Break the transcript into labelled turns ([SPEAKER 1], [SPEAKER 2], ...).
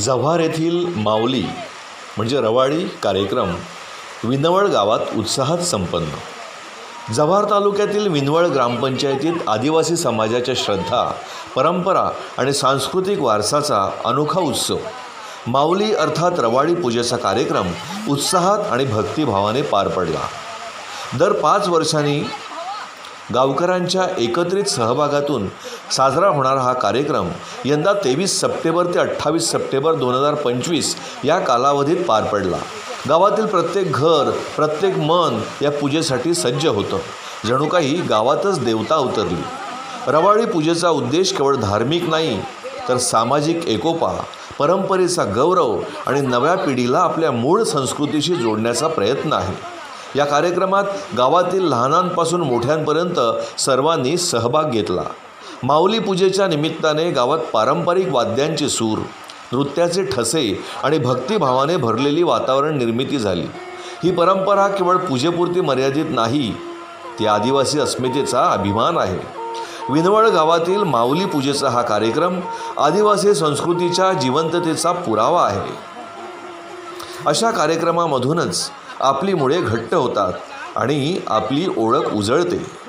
[SPEAKER 1] जव्हार येथील माऊली म्हणजे रवाडी कार्यक्रम विनवळ गावात उत्साहात संपन्न. जव्हार तालुक्यातील विनवळ ग्रामपंचायतीत आदिवासी समाजाच्या श्रद्धा परंपरा आणि सांस्कृतिक वारसाचा अनोखा उत्सव. माऊली अर्थात रवाडी पूजेचा कार्यक्रम उत्साहात आणि भक्तिभावाने पार पडला. दर पाच वर्षांनी गावकऱ्यांच्या एकत्रित सहभागातून साजरा होणारा हा कार्यक्रम यंदा तेवीस सप्टेंबर ते अठ्ठावीस सप्टेंबर दोन हजार पंचवीस या कालावधीत पार पडला. गावातील प्रत्येक घर प्रत्येक मन या पूजेसाठी सज्ज होतं. जणू काही गावातच देवता उतरली. रवाळी पूजेचा उद्देश केवळ धार्मिक नाही तर सामाजिक एकोपा परंपरेचा गौरव आणि नव्या पिढीला आपल्या मूळ संस्कृतीशी जोडण्याचा प्रयत्न आहे. या कार्यक्रमात गावातील लहानांपासून मोठ्यांपर्यंत सर्वांनी सहभाग घेतला. माऊली पूजेच्या निमित्ताने गावात पारंपरिक वाद्यांचे सूर नृत्याचे ठसे आणि भक्तिभावाने भरलेली वातावरण निर्मिती झाली. ही परंपरा केवळ पूजेपुरती मर्यादित नाही ती आदिवासी अस्मितेचा अभिमान आहे. विनवळ गावातील माऊली पूजेचा हा कार्यक्रम आदिवासी संस्कृतीच्या जिवंततेचा पुरावा आहे. अशा कार्यक्रमामधूनच आपली मुळे घट्ट होतात आणि आपली ओळख उजळते.